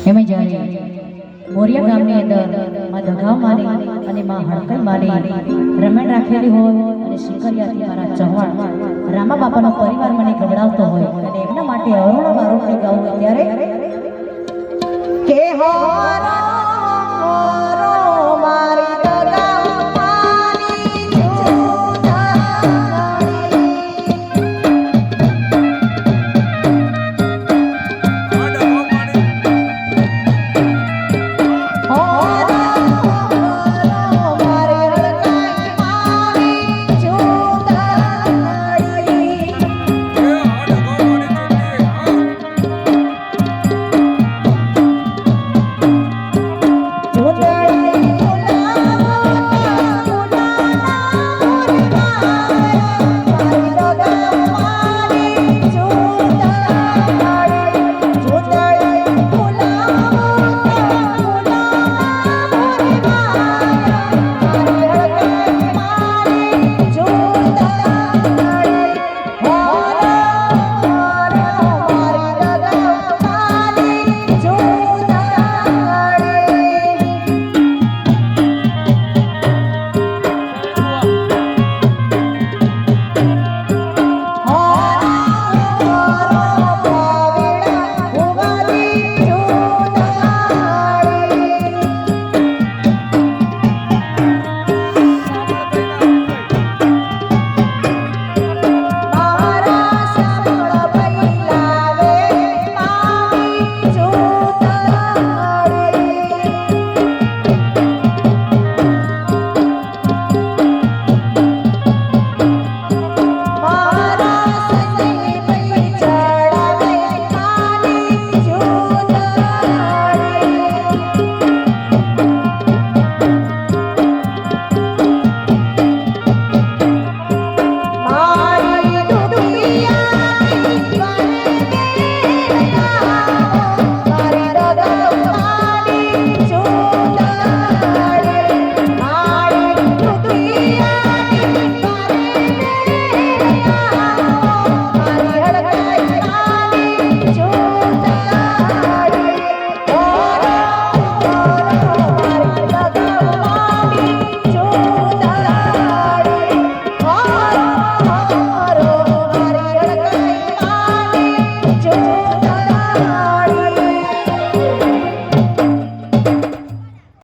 એમાં જ્યારે મોરિયા ગામની અંદરમાં દગાવ મારી અને માં હડકલ મારી રમણ રાખેલી હોય અને શિકરિયાથી મારા ચૌહાણ રામા બાપાનો પરિવાર મને ગબડાવતો હોય અને એમના માટે અરુણ વારુણની ગાવું ત્યારે કે હો